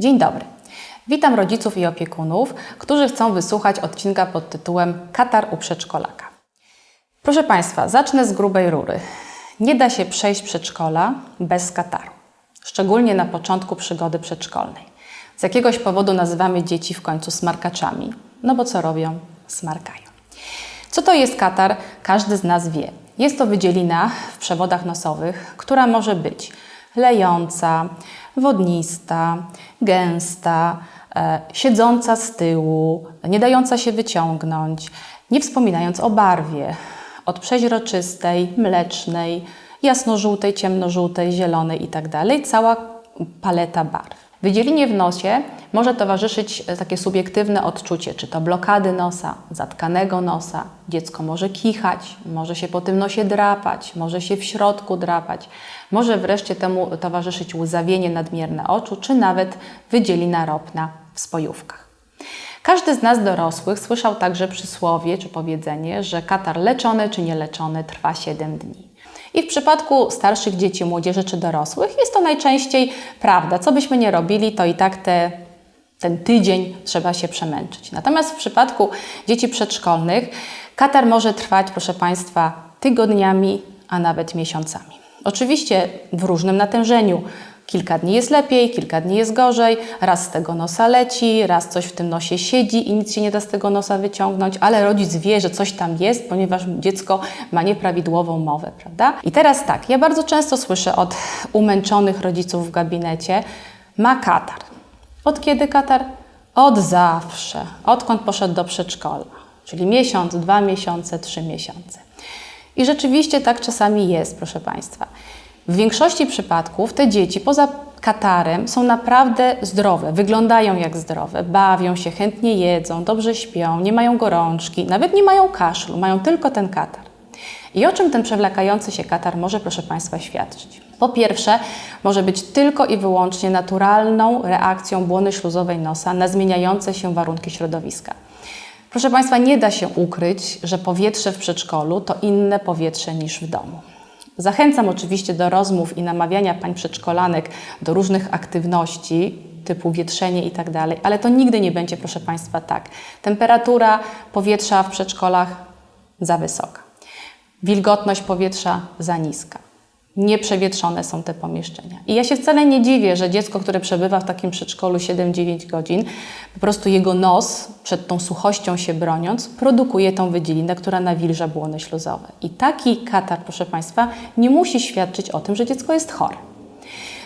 Dzień dobry. Witam rodziców i opiekunów, którzy chcą wysłuchać odcinka pod tytułem Katar u przedszkolaka. Proszę Państwa, zacznę z grubej rury. Nie da się przejść przedszkola bez kataru, szczególnie na początku przygody przedszkolnej. Z jakiegoś powodu nazywamy dzieci w końcu smarkaczami, no bo co robią? Smarkają. Co to jest katar? Każdy z nas wie. Jest to wydzielina w przewodach nosowych, która może być lejąca, wodnista, gęsta, e, siedząca z tyłu, nie dająca się wyciągnąć, nie wspominając o barwie, od przeźroczystej, mlecznej, jasnożółtej, ciemnożółtej, zielonej itd. Cała paleta barw. Wydzielinie w nosie może towarzyszyć e, takie subiektywne odczucie, czy to blokady nosa, zatkanego nosa. Dziecko może kichać, może się po tym nosie drapać, może się w środku drapać, może wreszcie temu towarzyszyć łzawienie nadmierne oczu, czy nawet wydzielina ropna w spojówkach. Każdy z nas dorosłych słyszał także przysłowie czy powiedzenie, że katar leczony czy nieleczony trwa 7 dni. I w przypadku starszych dzieci, młodzieży czy dorosłych jest to najczęściej prawda. Co byśmy nie robili, to i tak te, ten tydzień trzeba się przemęczyć. Natomiast w przypadku dzieci przedszkolnych katar może trwać, proszę Państwa, tygodniami, a nawet miesiącami. Oczywiście w różnym natężeniu. Kilka dni jest lepiej, kilka dni jest gorzej, raz z tego nosa leci, raz coś w tym nosie siedzi i nic się nie da z tego nosa wyciągnąć, ale rodzic wie, że coś tam jest, ponieważ dziecko ma nieprawidłową mowę, prawda? I teraz tak, ja bardzo często słyszę od umęczonych rodziców w gabinecie, ma katar. Od kiedy katar? Od zawsze, odkąd poszedł do przedszkola, czyli miesiąc, dwa miesiące, trzy miesiące. I rzeczywiście tak czasami jest, proszę Państwa. W większości przypadków te dzieci poza katarem są naprawdę zdrowe, wyglądają jak zdrowe, bawią się, chętnie jedzą, dobrze śpią, nie mają gorączki, nawet nie mają kaszlu, mają tylko ten katar. I o czym ten przewlekający się katar może, proszę Państwa, świadczyć? Po pierwsze, może być tylko i wyłącznie naturalną reakcją błony śluzowej nosa na zmieniające się warunki środowiska. Proszę Państwa, nie da się ukryć, że powietrze w przedszkolu to inne powietrze niż w domu. Zachęcam oczywiście do rozmów i namawiania pań przedszkolanek do różnych aktywności typu wietrzenie i tak dalej, ale to nigdy nie będzie, proszę Państwa, tak. Temperatura powietrza w przedszkolach za wysoka, wilgotność powietrza za niska nieprzewietrzone są te pomieszczenia. I ja się wcale nie dziwię, że dziecko, które przebywa w takim przedszkolu 7-9 godzin, po prostu jego nos przed tą suchością się broniąc, produkuje tą wydzielinę, która nawilża błony śluzowe. I taki katar, proszę Państwa, nie musi świadczyć o tym, że dziecko jest chore.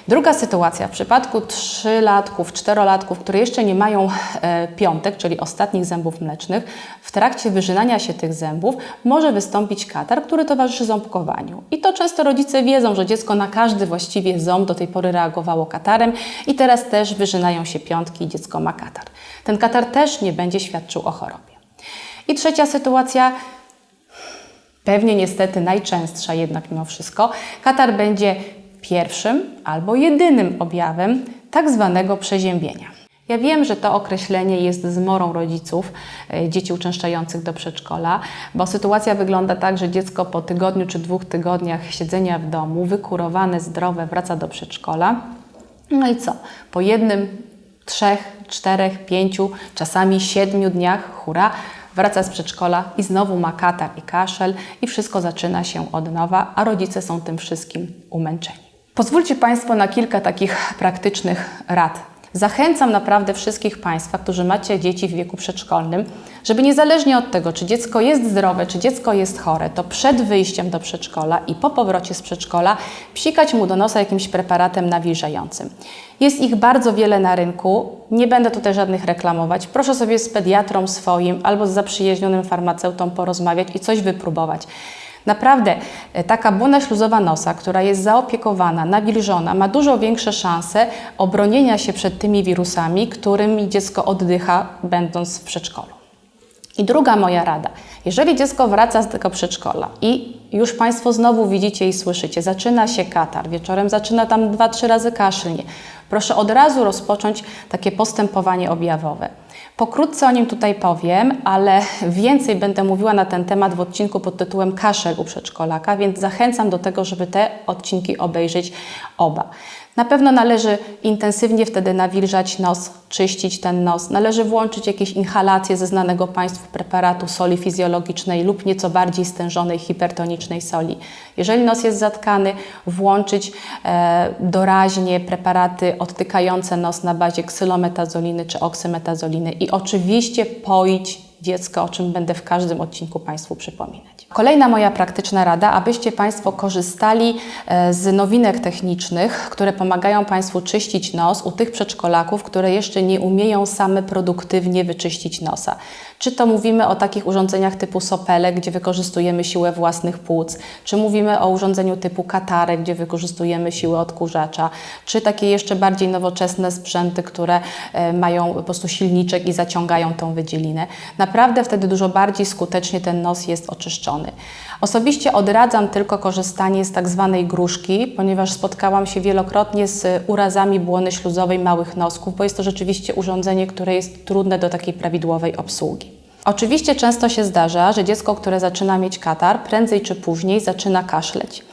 Druga sytuacja, w przypadku trzylatków, czterolatków, które jeszcze nie mają e, piątek, czyli ostatnich zębów mlecznych, w trakcie wyżynania się tych zębów może wystąpić katar, który towarzyszy ząbkowaniu. I często rodzice wiedzą, że dziecko na każdy właściwie ząb do tej pory reagowało katarem i teraz też wyżynają się piątki i dziecko ma katar. Ten katar też nie będzie świadczył o chorobie. I trzecia sytuacja, pewnie niestety najczęstsza jednak mimo wszystko, katar będzie pierwszym albo jedynym objawem tak zwanego przeziębienia. Ja wiem, że to określenie jest zmorą rodziców e, dzieci uczęszczających do przedszkola, bo sytuacja wygląda tak, że dziecko po tygodniu czy dwóch tygodniach siedzenia w domu, wykurowane, zdrowe, wraca do przedszkola. No i co? Po jednym, trzech, czterech, pięciu, czasami siedmiu dniach, hura, wraca z przedszkola i znowu ma katar i kaszel i wszystko zaczyna się od nowa, a rodzice są tym wszystkim umęczeni. Pozwólcie Państwo na kilka takich praktycznych rad. Zachęcam naprawdę wszystkich Państwa, którzy macie dzieci w wieku przedszkolnym, żeby niezależnie od tego, czy dziecko jest zdrowe, czy dziecko jest chore, to przed wyjściem do przedszkola i po powrocie z przedszkola psikać mu do nosa jakimś preparatem nawilżającym. Jest ich bardzo wiele na rynku, nie będę tutaj żadnych reklamować. Proszę sobie z pediatrą swoim albo z zaprzyjaźnionym farmaceutą porozmawiać i coś wypróbować. Naprawdę e, taka błona śluzowa nosa, która jest zaopiekowana, nawilżona, ma dużo większe szanse obronienia się przed tymi wirusami, którymi dziecko oddycha, będąc w przedszkolu. I druga moja rada. Jeżeli dziecko wraca z tego przedszkola i już Państwo znowu widzicie i słyszycie, zaczyna się katar, wieczorem zaczyna tam dwa, trzy razy kaszlnie, proszę od razu rozpocząć takie postępowanie objawowe. Pokrótce o nim tutaj powiem, ale więcej będę mówiła na ten temat w odcinku pod tytułem Kaszel u przedszkolaka, więc zachęcam do tego, żeby te odcinki obejrzeć oba. Na pewno należy intensywnie wtedy nawilżać nos, czyścić ten nos. Należy włączyć jakieś inhalacje ze znanego Państwu preparatu soli fizjologicznej lub nieco bardziej stężonej hipertonicznej soli. Jeżeli nos jest zatkany, włączyć e, doraźnie preparaty odtykające nos na bazie ksylometazoliny czy oksymetazoliny i oczywiście poić dziecko, o czym będę w każdym odcinku Państwu przypominać. Kolejna moja praktyczna rada, abyście Państwo korzystali e, z nowinek technicznych, które pomagają Państwu czyścić nos u tych przedszkolaków, które jeszcze nie umieją same produktywnie wyczyścić nosa. Czy to mówimy o takich urządzeniach typu sopele, gdzie wykorzystujemy siłę własnych płuc, czy mówimy o urządzeniu typu katarek, gdzie wykorzystujemy siłę odkurzacza, czy takie jeszcze bardziej nowoczesne sprzęty, które e, mają po prostu silniczek i zaciągają tą wydzielinę. Naprawdę wtedy dużo bardziej skutecznie ten nos jest oczyszczony. Osobiście odradzam tylko korzystanie z tak zwanej gruszki, ponieważ spotkałam się wielokrotnie z urazami błony śluzowej małych nosków, bo jest to rzeczywiście urządzenie, które jest trudne do takiej prawidłowej obsługi. Oczywiście często się zdarza, że dziecko, które zaczyna mieć katar, prędzej czy później zaczyna kaszleć.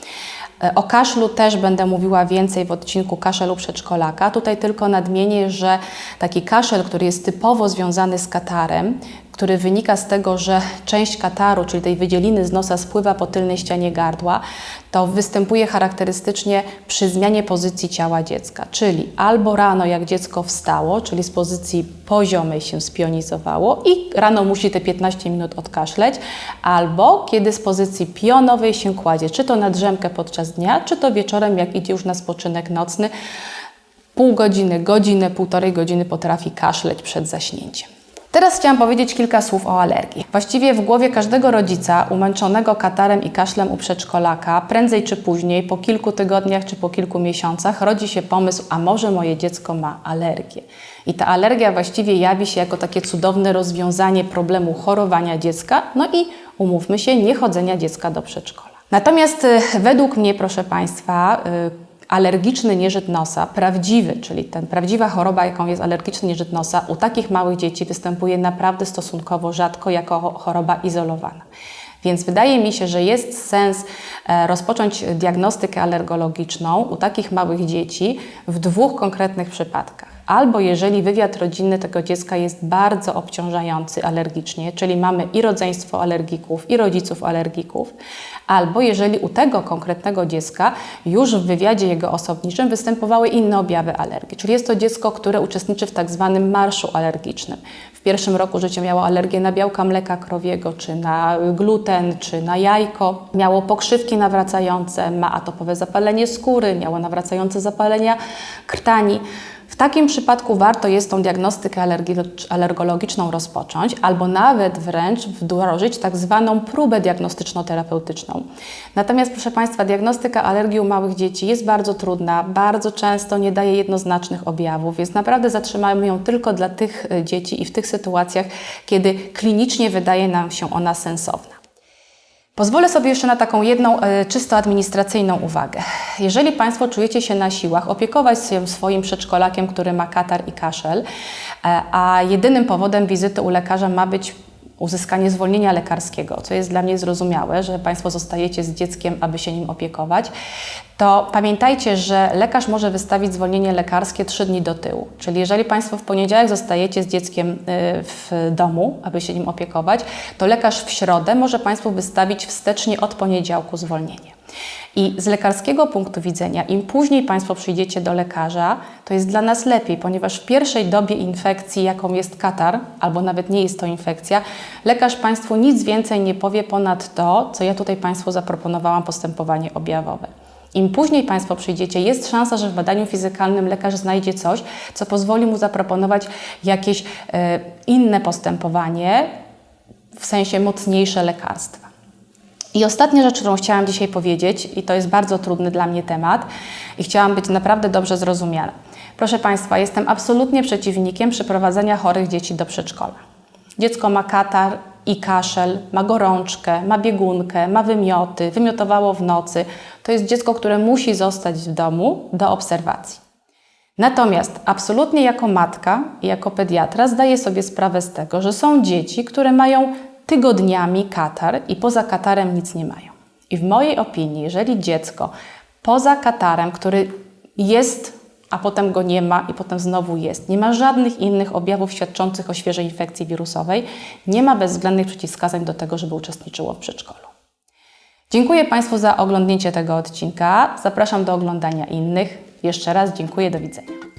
E, o kaszlu też będę mówiła więcej w odcinku kaszelu przedszkolaka. Tutaj tylko nadmienię, że taki kaszel, który jest typowo związany z katarem, który wynika z tego, że część kataru, czyli tej wydzieliny z nosa spływa po tylnej ścianie gardła, to występuje charakterystycznie przy zmianie pozycji ciała dziecka. Czyli albo rano, jak dziecko wstało, czyli z pozycji poziomej się spionizowało i rano musi te 15 minut odkaszleć, albo kiedy z pozycji pionowej się kładzie, czy to na drzemkę podczas dnia, czy to wieczorem, jak idzie już na spoczynek nocny, pół godziny, godzinę, półtorej godziny potrafi kaszleć przed zaśnięciem. Teraz chciałam powiedzieć kilka słów o alergii. Właściwie w głowie każdego rodzica umęczonego katarem i kaszlem u przedszkolaka, prędzej czy później, po kilku tygodniach czy po kilku miesiącach, rodzi się pomysł, a może moje dziecko ma alergię. I ta alergia właściwie jawi się jako takie cudowne rozwiązanie problemu chorowania dziecka, no i umówmy się, niechodzenia dziecka do przedszkola. Natomiast y, według mnie, proszę Państwa, y, alergiczny nieżyt nosa, prawdziwy, czyli ten prawdziwa choroba, jaką jest alergiczny nieżyt nosa, u takich małych dzieci występuje naprawdę stosunkowo rzadko jako choroba izolowana. Więc wydaje mi się, że jest sens e, rozpocząć diagnostykę alergologiczną u takich małych dzieci w dwóch konkretnych przypadkach albo jeżeli wywiad rodzinny tego dziecka jest bardzo obciążający alergicznie, czyli mamy i rodzeństwo alergików, i rodziców alergików, albo jeżeli u tego konkretnego dziecka już w wywiadzie jego osobniczym występowały inne objawy alergii, czyli jest to dziecko, które uczestniczy w tak zwanym marszu alergicznym. W pierwszym roku życia miało alergię na białka mleka krowiego, czy na gluten, czy na jajko, miało pokrzywki nawracające, ma atopowe zapalenie skóry, miało nawracające zapalenia krtani. W takim przypadku warto jest tą diagnostykę alergologiczną rozpocząć, albo nawet wręcz wdrożyć tak zwaną próbę diagnostyczno-terapeutyczną. Natomiast, proszę Państwa, diagnostyka alergii u małych dzieci jest bardzo trudna, bardzo często nie daje jednoznacznych objawów, więc naprawdę zatrzymajmy ją tylko dla tych e, dzieci i w tych sytuacjach, kiedy klinicznie wydaje nam się ona sensowna. Pozwolę sobie jeszcze na taką jedną e, czysto administracyjną uwagę. Jeżeli Państwo czujecie się na siłach opiekować się swoim przedszkolakiem, który ma katar i kaszel, e, a jedynym powodem wizyty u lekarza ma być uzyskanie zwolnienia lekarskiego, co jest dla mnie zrozumiałe, że Państwo zostajecie z dzieckiem, aby się nim opiekować, to pamiętajcie, że lekarz może wystawić zwolnienie lekarskie 3 dni do tyłu. Czyli jeżeli Państwo w poniedziałek zostajecie z dzieckiem y, w domu, aby się nim opiekować, to lekarz w środę może Państwu wystawić wstecznie od poniedziałku zwolnienie. I z lekarskiego punktu widzenia, im później Państwo przyjdziecie do lekarza, to jest dla nas lepiej, ponieważ w pierwszej dobie infekcji, jaką jest katar, albo nawet nie jest to infekcja, lekarz Państwu nic więcej nie powie ponad to, co ja tutaj Państwu zaproponowałam, postępowanie objawowe. Im później Państwo przyjdziecie, jest szansa, że w badaniu fizykalnym lekarz znajdzie coś, co pozwoli mu zaproponować jakieś e, inne postępowanie, w sensie mocniejsze lekarstwa. I ostatnia rzecz, którą chciałam dzisiaj powiedzieć, i to jest bardzo trudny dla mnie temat, i chciałam być naprawdę dobrze zrozumiana. Proszę Państwa, jestem absolutnie przeciwnikiem przyprowadzenia chorych dzieci do przedszkola. Dziecko ma katar i kaszel, ma gorączkę, ma biegunkę, ma wymioty, wymiotowało w nocy. To jest dziecko, które musi zostać w domu do obserwacji. Natomiast absolutnie jako matka i jako pediatra zdaję sobie sprawę z tego, że są dzieci, które mają tygodniami katar i poza katarem nic nie mają. I w mojej opinii, jeżeli dziecko poza katarem, który jest, a potem go nie ma i potem znowu jest. Nie ma żadnych innych objawów świadczących o świeżej infekcji wirusowej. Nie ma bezwzględnych przeciwwskazań do tego, żeby uczestniczyło w przedszkolu. Dziękuję Państwu za oglądnięcie tego odcinka. Zapraszam do oglądania innych. Jeszcze raz dziękuję, do widzenia.